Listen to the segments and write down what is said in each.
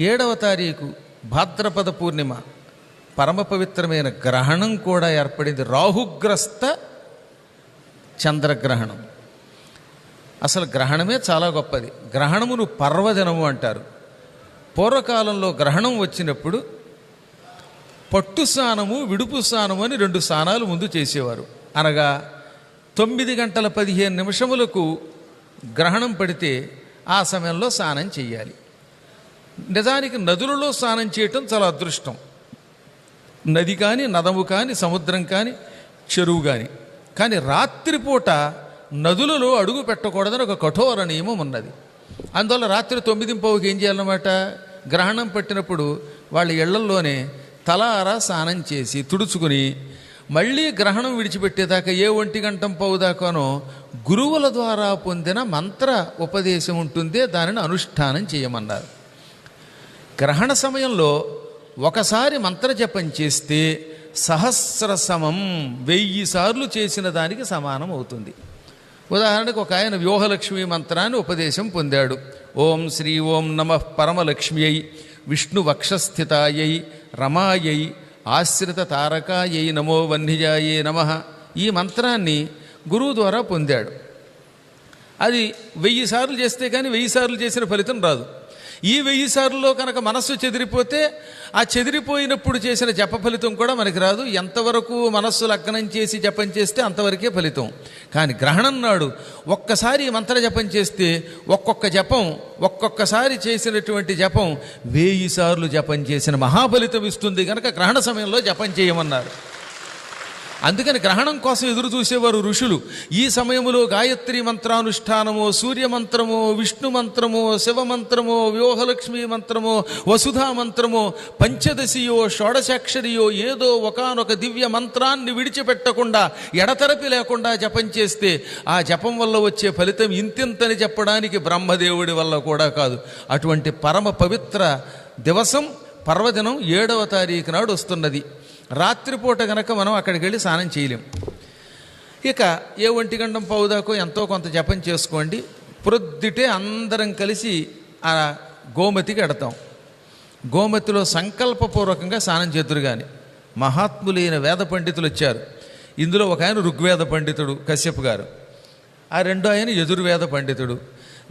ఏడవ తారీఖు భాద్రపద పూర్ణిమ. పరమ పవిత్రమైన గ్రహణం కూడా ఏర్పడింది. రాహుగ్రస్త చంద్రగ్రహణం. అసలు గ్రహణమే చాలా గొప్పది. గ్రహణమును పర్వదినము అంటారు. పూర్వకాలంలో గ్రహణం వచ్చినప్పుడు పట్టు స్నానము విడుపు స్నానము అని రెండు స్నానాలు ముందు చేసేవారు. అనగా తొమ్మిది గంటల పదిహేను నిమిషములకు గ్రహణం పడితే ఆ సమయంలో స్నానం చేయాలి నిజానికి నదులలో స్నానం చేయటం చాలా అదృష్టం. నది కానీ నదము కానీ సముద్రం కానీ చెరువు కానీ. కానీ రాత్రిపూట నదులలో అడుగు పెట్టకూడదని ఒక కఠోర నియమం ఉన్నది. అందువల్ల రాత్రి తొమ్మిది పోవుకి ఏం చేయాలన్నమాట? గ్రహణం పట్టినప్పుడు వాళ్ళ ఇళ్ళల్లోనే తలారా స్నానం చేసి తుడుచుకుని మళ్ళీ గ్రహణం విడిచిపెట్టేదాకా ఏ ఒంటి గంటం పోవుదాకానో గురువుల ద్వారా పొందిన మంత్ర ఉపదేశం ఉంటుందే దానిని అనుష్ఠానం చేయమన్నారు. గ్రహణ సమయంలో ఒకసారి మంత్రజపం చేస్తే సహస్ర సమం వెయ్యి సార్లు చేసిన దానికి సమానం అవుతుంది. ఉదాహరణకు ఒక ఆయన వ్యూహలక్ష్మి మంత్రాన్ని ఉపదేశం పొందాడు. ఓం శ్రీ ఓం నమ పరమలక్ష్మ్యై విష్ణు వక్షస్థితాయై రమాయై ఆశ్రిత తారకాయై నమో వన్నిజాయే నమ ఈ మంత్రాన్ని గురువు ద్వారా పొందాడు. అది వెయ్యి సార్లు చేస్తే కానీ వెయ్యి సార్లు చేసిన ఫలితం రాదు. ఈ వెయ్యి సార్లు కనుక మనస్సు చెదిరిపోతే ఆ చెదిరిపోయినప్పుడు చేసిన జప ఫలితం కూడా మనకి రాదు. ఎంతవరకు మనస్సు లగ్నం చేసి జపం చేస్తే అంతవరకే ఫలితం. కానీ గ్రహణం నాడు ఒక్కసారి మంత్ర జపం చేస్తే ఒక్కొక్క జపం ఒక్కొక్కసారి చేసినటువంటి జపం వెయ్యి సార్లు జపం చేసిన మహాఫలితం ఇస్తుంది. కనుక గ్రహణ సమయంలో జపం చేయమన్నారు. అందుకని గ్రహణం కోసం ఎదురు చూసేవారు ఋషులు ఈ సమయంలో గాయత్రి మంత్రానుష్ఠానమో సూర్య మంత్రమో విష్ణు మంత్రమో శివ మంత్రమో వ్యూహలక్ష్మి మంత్రమో వసుధా మంత్రమో పంచదశియో షోడశాక్షరియో ఏదో ఒకనొక దివ్య మంత్రాన్ని విడిచిపెట్టకుండా ఎడతెరపి లేకుండా జపం చేస్తే ఆ జపం వల్ల వచ్చే ఫలితం ఇంతింతని చెప్పడానికి బ్రహ్మదేవుడి వల్ల కూడా కాదు. అటువంటి పరమ పవిత్ర దివసం పర్వదినం ఏడవ తారీఖు నాడు వస్తున్నది. రాత్రిపూట గనక మనం అక్కడికి వెళ్ళి స్నానం చేయలేం. ఇక ఏ ఒంటి గంటం పౌదాకో ఎంతో కొంత జపం చేసుకోండి. ప్రొద్దుటే అందరం కలిసి ఆ గోమతికి ఎడతాం. గోమతిలో సంకల్పపూర్వకంగా స్నానం చేతురు కానీ మహాత్ములైన వేద పండితులు వచ్చారు. ఇందులో ఒక ఆయన ఋగ్వేద పండితుడు కశ్యప్ గారు. ఆ రెండో ఆయన యజుర్వేద పండితుడు.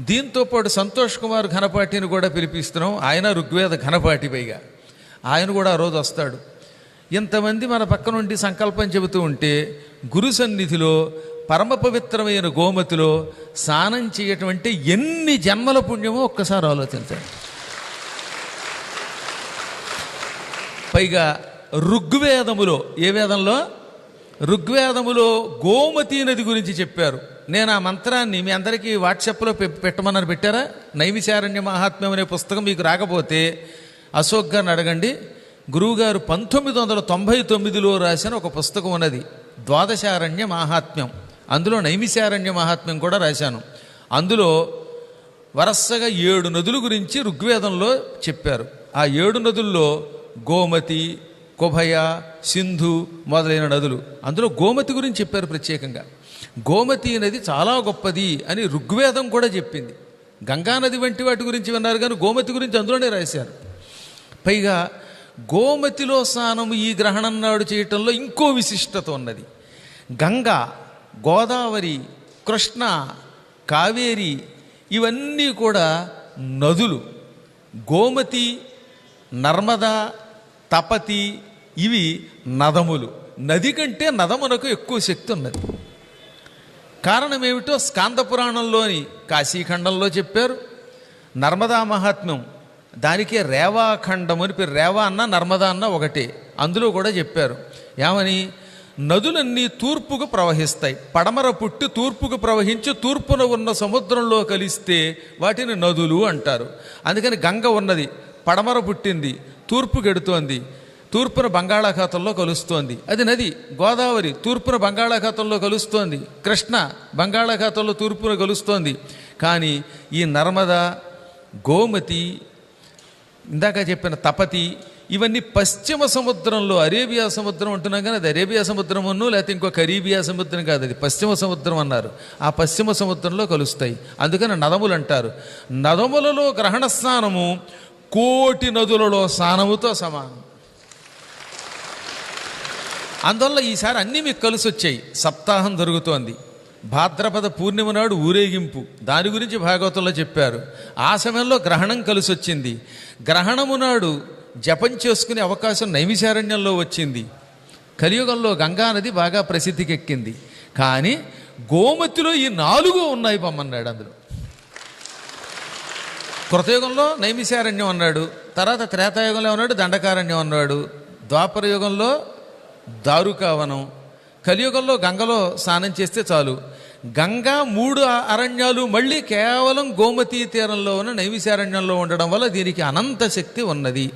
దీంతో పాటు సంతోష్ కుమార్ ఘనపాటిని కూడా పిలిపిస్తున్నాం. ఆయన ఋగ్వేద ఘనపాటి పైగా. ఆయన కూడా ఆ రోజు వస్తాడు. ఇంతమంది మన పక్క నుండి సంకల్పం చెబుతూ ఉంటే గురు సన్నిధిలో పరమ పవిత్రమైన గోమతిలో స్నానం చేయటం అంటే ఎన్ని జన్మల పుణ్యమో ఒక్కసారి ఆలోచించండి. పైగా ఋగ్వేదములో ఏ వేదంలో? ఋగ్వేదములో గోమతి నది గురించి చెప్పారు. నేను ఆ మంత్రాన్ని మీ అందరికీ వాట్సాప్లో పె- పెట్టమన్నారు పెట్టారా? నైమిశారణ్య మహాత్మ్యం అనే పుస్తకం మీకు రాకపోతే అశోక్ గారిని అడగండి. గురువుగారు పంతొమ్మిది వందల తొంభై తొమ్మిదిలో రాసిన ఒక పుస్తకం ఉన్నది. ద్వాదశారణ్య మహాత్మ్యం. అందులో నైమిశారణ్య మహాత్మ్యం కూడా రాశాను. అందులో వరసగా ఏడు నదుల గురించి ఋగ్వేదంలో చెప్పారు. ఆ ఏడు నదుల్లో గోమతి కుభయ సింధు మొదలైన నదులు. అందులో గోమతి గురించి చెప్పారు ప్రత్యేకంగా. గోమతి నది చాలా గొప్పది అని ఋగ్వేదం కూడా చెప్పింది. గంగానది వంటి వాటి గురించి విన్నారు కానీ గోమతి గురించి అందులోనే రాశారు. పైగా గోమతిలో స్నానము ఈ గ్రహణం నాడు చేయటంలో ఇంకో విశిష్టత ఉన్నది. గంగా గోదావరి కృష్ణ కావేరి ఇవన్నీ కూడా నదులు. గోమతి నర్మదా తపతి ఇవి నదములు. నది కంటే నదమునకు ఎక్కువ శక్తి ఉన్నది. కారణం ఏమిటో స్కాంద పురాణంలోని కాశీఖండంలో చెప్పారు. నర్మదా మహాత్మ్యం దానికే రేవాఖండం అని పేరు. రేవా అన్న నర్మదా అన్న ఒకటే. అందులో కూడా చెప్పారు. ఏమని? నదులన్నీ తూర్పుకు ప్రవహిస్తాయి. పడమర పుట్టి తూర్పుకు ప్రవహించి తూర్పున ఉన్న సముద్రంలో కలిస్తే వాటిని నదులు అంటారు. అందుకని గంగ ఉన్నది పడమర పుట్టింది తూర్పు గెడుతోంది తూర్పున బంగాళాఖాతంలో కలుస్తోంది. అది నది గోదావరి తూర్పున బంగాళాఖాతంలో కలుస్తోంది. కృష్ణ బంగాళాఖాతంలో తూర్పున కలుస్తోంది. కానీ ఈ నర్మద గోమతి ఇందాక చెప్పిన తపతి ఇవన్నీ పశ్చిమ సముద్రంలో అరేబియా సముద్రం అంటున్నాం కానీ అది అరేబియా సముద్రం సముద్రమును లేకపోతే ఇంకో కరీబియా సముద్రం కాదు అది. పశ్చిమ సముద్రం అన్నారు. ఆ పశ్చిమ సముద్రంలో కలుస్తాయి. అందుకని నదములు అంటారు. నదములలో గ్రహణ స్నానము కోటి నదులలో స్నానముతో సమానం. అందువల్ల ఈసారి అన్నీ మీకు కలిసి వచ్చాయి సప్తాహం జరుగుతోంది. భాద్రపద పూర్ణిమ నాడు ఊరేగింపు. దాని గురించి భాగవతంలో చెప్పారు. ఆ సమయంలో గ్రహణం కలిసి వచ్చింది గ్రహణము నాడు జపం చేసుకునే అవకాశం నైమిశారణ్యంలో వచ్చింది. కలియుగంలో గంగా నది బాగా ప్రసిద్ధికెక్కింది. కానీ గోమతిలో ఈ నాలుగు ఉన్నాయి పమ్మన్నాడు అందులో. కృతయుగంలో నైమిశారణ్యం అన్నాడు. తర్వాత త్రేతాయుగంలో ఉన్నాడు దండకారణ్యం అన్నాడు. ద్వాపర యుగంలో దారుకావనం. కలియుగంలో గంగలో స్నానం చేస్తే చాలు. గంగా మూడు అరణ్యాలు మళ్ళీ కేవలం గోమతీ తీరంలో ఉన్న నైవిశారణ్యంలో ఉండడం వల్ల దీనికి అనంత శక్తి ఉన్నది.